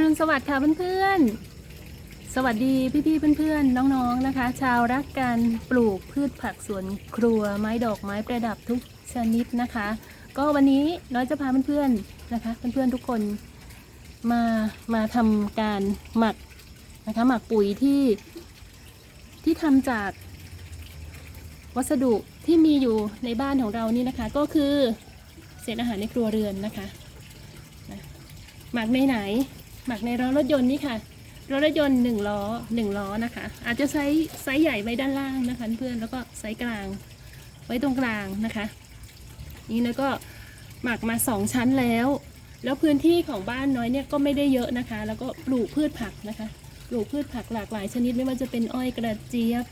รุณสวัสดิ์ค่ะเพื่อนๆ สวัสดีพี่ๆเพื่อนๆ น้องๆนะคะ ชาวรักการปลูกพืชผักสวนครัวไม้ดอกไม้ประดับทุกชนิดนะคะ ก็วันนี้น้อยจะพาเพื่อนๆนะคะเพื่อนๆทุกคนมามาทำการหมักนะคะหมักปุ๋ยที่ที่ทำจากวัสดุที่มีอยู่ในบ้านของเรานี่นะคะ ก็คือเศษอาหารในครัวเรือนนะคะหมักในไหน หมักในล้อรถยนต์นี่ค่ะล้อรถยนต์หนึ่งล้อหนึ่งล้อนะคะ อาจจะไซส์ไซส์ใหญ่ไว้ด้านล่างนะคะเพื่อนแล้วก็ไซส์กลางไว้ตรงกลางนะคะ นี่แล้วก็หมักมาสองชั้นแล้ว แล้วพื้นที่ของบ้านน้อยเนี่ยก็ไม่ได้เยอะนะคะ แล้วก็ปลูกพืชผักนะคะปลูกพืชผักหลากหลายชนิดไม่ว่าจะเป็นอ้อยกระเจี๊ยบ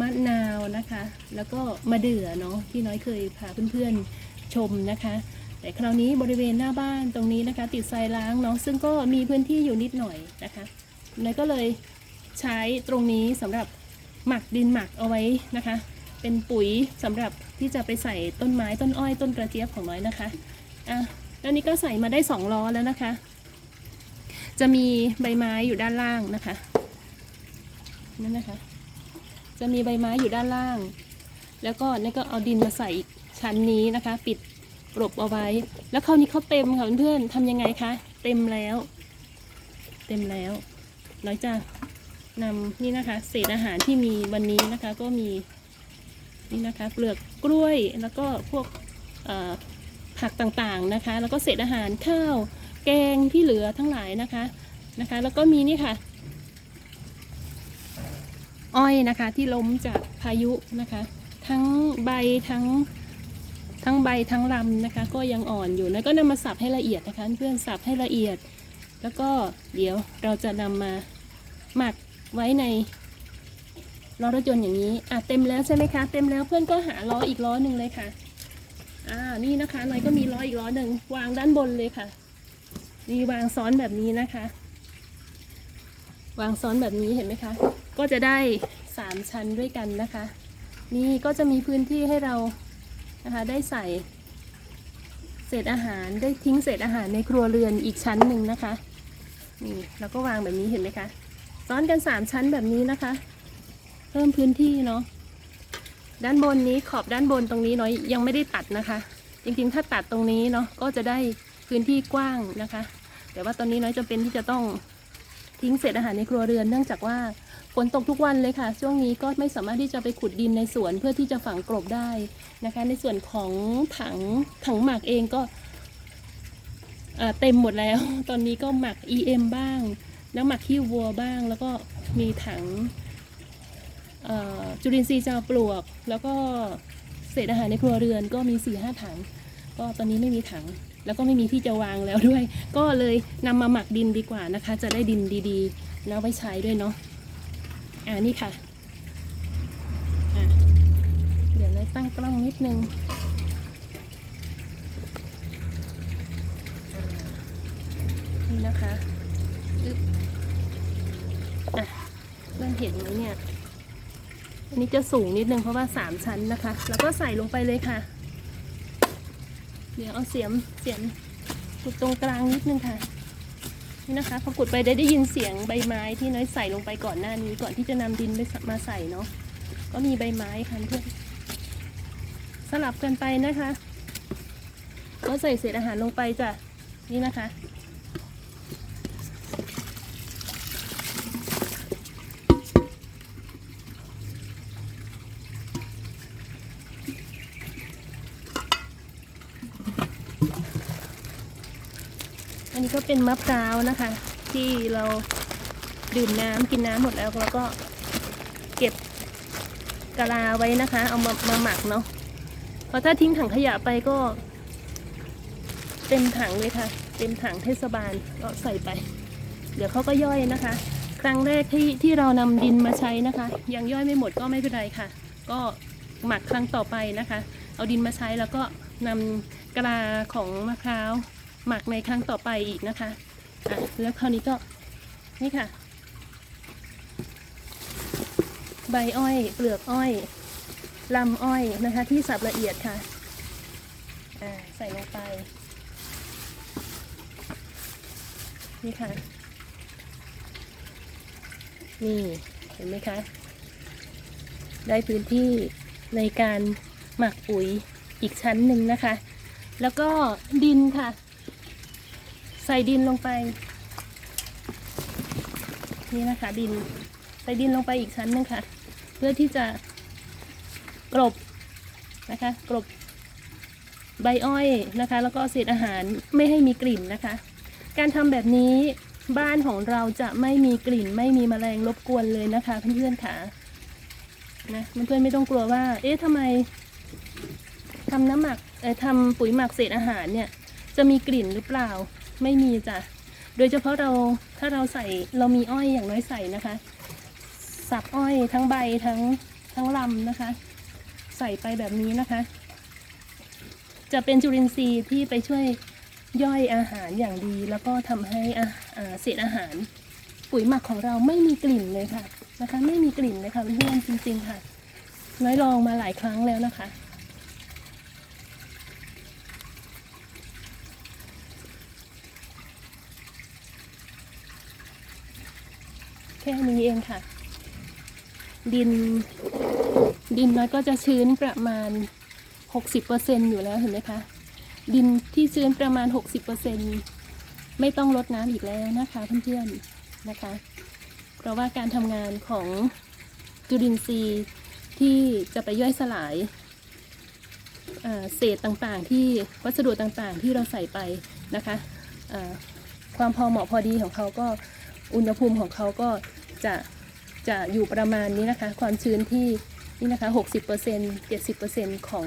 มะนาวนะคะ แล้วก็มะเดื่อเนาะที่น้อยเคยพาเพื่อนๆชมนะคะ แต่คราวนี้บริเวณหน้าบ้านตรงนี้นะคะ ติดทรายล้างเนาะซึ่งก็มีพื้นที่อยู่นิดหน่อยนะคะนายก็เลยใช้ตรงนี้สำหรับหมักดินหมักเอาไว้นะคะ เป็นปุ๋ยสำหรับที่จะไปใส่ต้นไม้ต้นอ้อยต้นกระเจี๊ยบของน้อยนะคะอะแล้วนี้ก็ใส่มาได้สองล้อแล้วนะคะ จะมีใบไม้อยู่ด้านล่างนะคะนั่นนะคะ จะมีใบไม้อยู่ด้านล่าง แล้วก็นี่ก็เอาดินมาใส่ชั้นนี้นะคะ ปิด กลบเอาไว้ แล้วคราวนี้เขาเต็มค่ะเพื่อนๆทำยังไงคะ เต็มแล้ว เต็มแล้วน้อยจะนำนี่นะคะ เศษอาหารที่มีวันนี้นะคะ ก็มีนี่นะคะเปลือกกล้วยแล้วก็พวกผักต่างๆนะคะ แล้วก็เศษอาหารข้าว แกงที่เหลือทั้งหลายนะคะนะคะ แล้วก็มีนี่ค่ะ อ้อยนะคะที่ล้มจากพายุนะคะ ทั้งใบทั้ง ทั้งใบทั้งลำนะคะ ก็ยังอ่อนอยู่แล้วก็นำมาสับให้ละเอียดนะคะ เพื่อนสับให้ละเอียด แล้วก็เดี๋ยวเราจะนำมาหมักไว้ในล้อรถยนต์อย่างนี้อะเต็มแล้วใช่ไหมคะ เต็มแล้วเพื่อนก็หาล้ออีกล้อหนึ่งเลยค่ะอ่านี่นะคะน่อยก็มีล้ออีกล้อหนึ่งวางด้านบนเลยค่ะนี่วางซ้อนแบบนี้นะคะ วางซ้อนแบบนี้เห็นไหมคะ ก็จะได้สามชั้นด้วยกันนะคะ นี่ก็จะมีพื้นที่ให้เรา นะคะ ได้ใส่เศษอาหารได้ทิ้งเศษอาหารในครัวเรือนอีกชั้นหนึ่งนะคะนี่แล้วก็วางแบบนี้เห็นไหมคะซ้อนกันสามชั้นแบบนี้นะคะ เพิ่มพื้นที่เนาะด้านบนนี้ขอบด้านบนตรงนี้น้อยยังไม่ได้ตัดนะคะ จริงๆ ถ้าตัดตรงนี้เนาะก็จะได้พื้นที่กว้างนะคะ แต่ว่าตอนนี้น้อยจำเป็นที่จะต้องทิ้งเศษอาหารในครัวเรือน เนื่องจากว่า ฝนตกทุกวันเลยค่ะ ช่วงนี้ก็ไม่สามารถที่จะไปขุดดินในสวนเพื่อที่จะฝังกลบได้นะคะ ในส่วนของถังถังหมักเองก็เต็มหมดแล้ว ตอนนี้ก็หมัก EM บ้าง แล้วหมักขี้วัวบ้าง แล้วก็มีถังจุลินทรีย์จาปลวก แล้วก็เศษอาหารในครัวเรือนก็มี4ี่ห้าถัง ก็ตอนนี้ไม่มีถัง แล้วก็ไม่มีที่จะวางแล้วด้วย ก็เลยนำมาหมักดินดีกว่านะคะ จะได้ดินดีๆ แล้วไว้ใช้ด้วยเนาะ อ่านี่ค่ะเดี๋ยวเลยตั้งกล้องนิดนึงนี่นะคะอึ๊บอะเริ่มเห็นไหมเนี่ยอันนี้จะสูงนิดนึงเพราะว่าสามชั้นนะคะ แล้วก็ใส่ลงไปเลยค่ะ เดี๋ยวเอาเสียมเสียมขุดตรงกลางนิดนึงค่ะ นี่นะคะพอขุดไปได้ได้ยินเสียงใบไม้ที่น้อยใส่ลงไปก่อนหน้านี้ ก่อนที่จะนำดินไปมาใส่เนาะก็มีใบไม้ค่ะเพื่อนสลับกันไปนะคะ ก็ใส่เศษอาหารลงไปจ้ะนี่นะคะ นี้ก็เป็นมะพร้าวนะคะ ที่เราดื่มน้ำกินน้ำหมดแล้วเราก็เก็บกะลาไว้นะคะ เอามามาหมักเนาะเพราะถ้าทิ้งถังขยะไปก็ เต็มถังเลยค่ะ เต็มถังเทศบาลก็ใส่ไป เดี๋ยวเขาก็ย่อยนะคะ ครั้งแรกที่ที่เรานำดินมาใช้นะคะ ยังย่อยไม่หมดก็ไม่เป็นไรค่ะ ก็หมักครั้งต่อไปนะคะ เอาดินมาใช้แล้วก็นำกะลาของมะพร้าว หมักในครั้งต่อไปอีกนะคะอะแล้วคราวนี้ก็นี่ค่ะ ใบอ้อยเปลือกอ้อยลำอ้อยนะคะ ที่สับละเอียดค่ะอ่าใส่ลงไป นี่ค่ะ นี่เห็นไหมคะ ได้พื้นที่ในการหมักปุ๋ยอีกชั้นหนึ่งนะคะ แล้วก็ดินค่ะ ใส่ดินลงไป นี่นะคะ ดิน ใส่ดินลงไปอีกชั้นหนึงค่ะ เพื่อที่จะกลบนะคะกลบใบอ้อยนะคะ แล้วก็เศษอาหารไม่ให้มีกลิ่นนะคะ การทำแบบนี้บ้านของเราจะไม่มีกลิ่น ไม่มีแมลงรบกวนเลยนะคะเพื่อนๆค่ะนะเพื่อนๆไม่ต้องกลัวว่า เอ๊ะทำไมทำน้ำหมักเอ่อทำปุ๋ยหมักเศษอาหารเนี่ย จะมีกลิ่นหรือเปล่า ไม่มีจ้ะ โดยเฉพาะเราถ้าเราใส่เรามีอ้อยอย่างน้อยใส่นะคะ สับอ้อยทั้งใบทั้งทั้งลำนะคะ ใส่ไปแบบนี้นะคะ จะเป็นจุลินทรีย์ที่ไปช่วยย่อยอาหารอย่างดี แล้วก็ทำให้เศษอาหารปุ๋ยหมักของเราไม่มีกลิ่นเลยค่ะนะคะ ไม่มีกลิ่นเลยค่ะเพื่อนๆจริง ๆ ค่ะน้อยลองมาหลายครั้งแล้วนะคะ แค่นี้เองค่ะ ดิน ดินน้อยก็จะชื้นประมาณ 60%อยู่แล้วเห็นไหมคะ ดินที่ชื้นประมาณ 60%ไม่ต้องลดน้ำอีกแล้วนะคะเพื่อนๆนะคะ เพราะว่าการทำงานของจุลินทรีย์ที่จะไปย่อยสลายเศษต่างๆ ที่วัสดุต่างๆ ที่เราใส่ไปนะคะความพอเหมาะพอดีของเขาก็ อุณหภูมิของเขาก็จะจะอยู่ประมาณนี้นะคะ ความชื้นที่นี่นะคะ 60% 70%ของ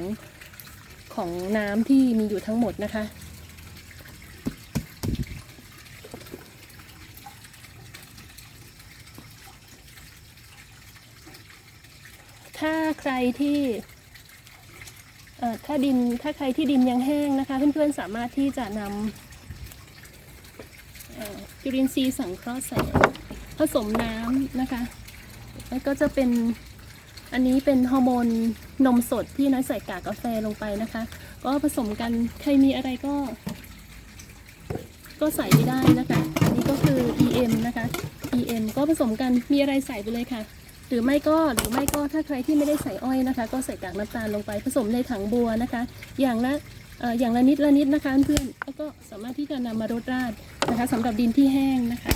ของน้ำที่มีอยู่ทั้งหมดนะคะ ถ้าใครที่เอ่อถ้าดินถ้าใครที่ดินยังแห้งนะคะ เพื่อนๆสามารถที่จะนำ จุลินทรีย์สังเคราะห์แสงผสมน้ำนะคะ แล้วก็จะเป็นอันนี้เป็นฮอร์โมนนมสดที่น้อยใส่กากกาแฟลงไปนะคะ ก็ผสมกันใครมีอะไรก็ ก็ใส่ไม่ได้นะคะอันนี้ก็คือ EM นะคะ EM ก็ผสมกันมีอะไรใส่ไปเลยค่ะ หรือไม่ก็หรือไม่ก็ถ้าใครที่ไม่ได้ใส่อ้อยนะคะ ก็ใส่กากน้ำตาลลงไป ผสมในถังบัวนะคะ อย่างละเอ่ออย่างละนิดละนิดนะคะเพื่อนแล้วก็สามารถที่จะนำมารดราด นะคะสำหรับดินที่แห้งนะคะ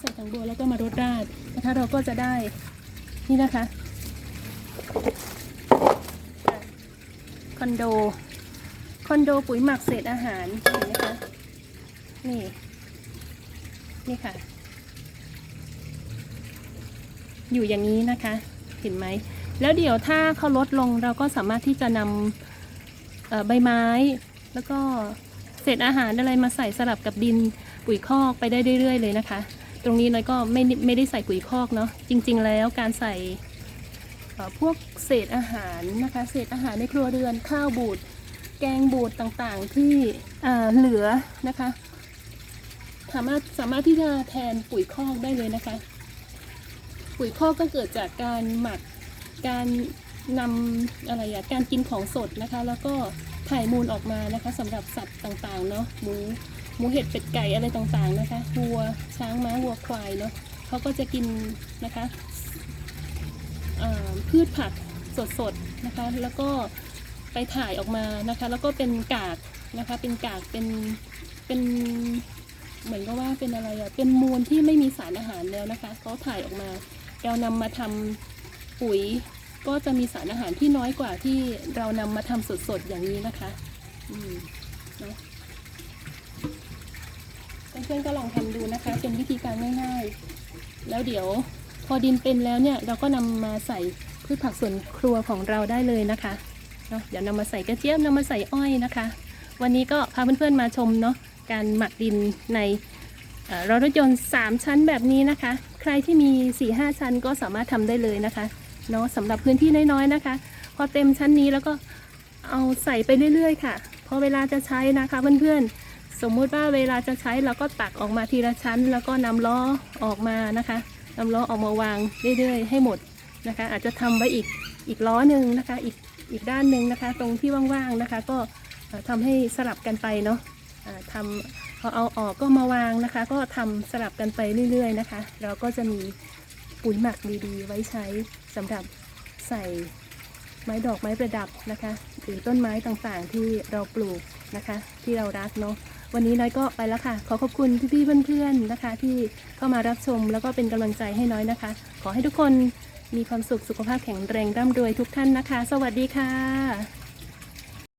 ใส่ถังบัวแล้วก็มารดราดนะคะเราก็จะได้นี่นะคะคอนโดคอนโดปุ๋ยหมักเศษอาหารเห็นไหมคะนี่นี่ค่ะ อยู่อย่างนี้นะคะเห็นไหมแล้วเดี๋ยวถ้าเขาลดลงเราก็สามารถที่จะนำใบไม้แล้วก็ ศษอาหารอะไรมาใส่สลับกับดินปุ๋ยคอกไปได้เรื่อยๆเลยนะคะ ตรงนี้น้อยก็ไม่ได้ไม่ได้ใส่ปุ๋ยคอกเนาะจริง ๆ แล้วการใส่พวกเศษอาหารนะคะเศษอาหารในครัวเรือนข้าวบูดแกงบูดต่างๆที่เอ่อเหลือนะคะสามารถสามารถที่จะแทนปุ๋ยคอกได้เลยนะคะ ปุ๋ยคอกก็เกิดจากการหมักการนำอะไรอะการกินของสดนะคะ แล้วก็ ถ่ายมูลออกมานะคะสำหรับสัตว์ต่างๆเนาะหมูหมูเห็ดเป็ดไก่อะไรต่างๆนะคะวัวช้างม้าวัวควายเนาะเขาก็จะกินนะคะพืชผักสดๆนะคะ แล้วก็ไปถ่ายออกมานะคะ แล้วก็เป็นกากนะคะ เป็นกากเป็นเป็นเหมือนกับว่าเป็นอะไรอะเป็นมูลที่ไม่มีสารอาหารแล้วนะคะเขาถ่ายออกมาเรานำมาทำปุ๋ย ก็จะมีสารอาหารที่น้อยกว่าที่เรานำมาทำสดๆอย่างนี้นะคะอืมเนาะเพื่อนๆก็ลองทำดูนะคะ เป็นวิธีการง่ายๆ แล้วเดี๋ยวพอดินเป็นแล้วเนี่ยเราก็นำมาใส่พืชผักสวนครัวของเราได้เลยนะคะเนาะเดี๋ยวนำมาใส่กระเจี๊ยบนำมาใส่อ้อยนะคะ วันนี้ก็พาเพื่อนๆมาชมเนาะการหมักดินในรถยนต์ 3 ชั้นแบบนี้นะคะ ใครที่มี 4-5 ชั้นก็สามารถทำได้เลยนะคะ เนาะสำหรับพื้นที่น้อยๆนะคะ พอเต็มชั้นนี้แล้วก็เอาใส่ไปเรื่อยๆค่ะ พอเวลาจะใช้นะคะเพื่อนๆ สมมุติว่าเวลาจะใช้เราก็ตักออกมาทีละชั้น แล้วก็นำล้อออกมานะคะนำล้อออกมาวางเรื่อยๆ ให้หมดนะคะ อาจจะทำไว้อีกอีกล้อหนึ่งนะคะ อีกอีกด้านหนึ่งนะคะ ตรงที่ว่างๆนะคะ ก็เอ่อทำให้สลับกันไปเนาะอ่าทำพอเอาออกก็มาวางนะคะ ก็ทำสลับกันไปเรื่อย ๆ นะคะ เราก็จะมี ปุ๋ยหมักดีๆ ไว้ใช้สำหรับใส่ไม้ดอกไม้ประดับนะคะหรือต้นไม้ต่างๆที่เราปลูกนะคะ ที่เรารักเนาะวันนี้น้อยก็ไปแล้วค่ะ ขอขอบคุณพี่ๆเพื่อนๆนะคะ ที่เข้ามารับชมแล้วก็เป็นกำลังใจให้น้อยนะคะ ขอให้ทุกคนมีความสุขสุขภาพแข็งแรงร่ำรวยทุกท่านนะคะ สวัสดีค่ะ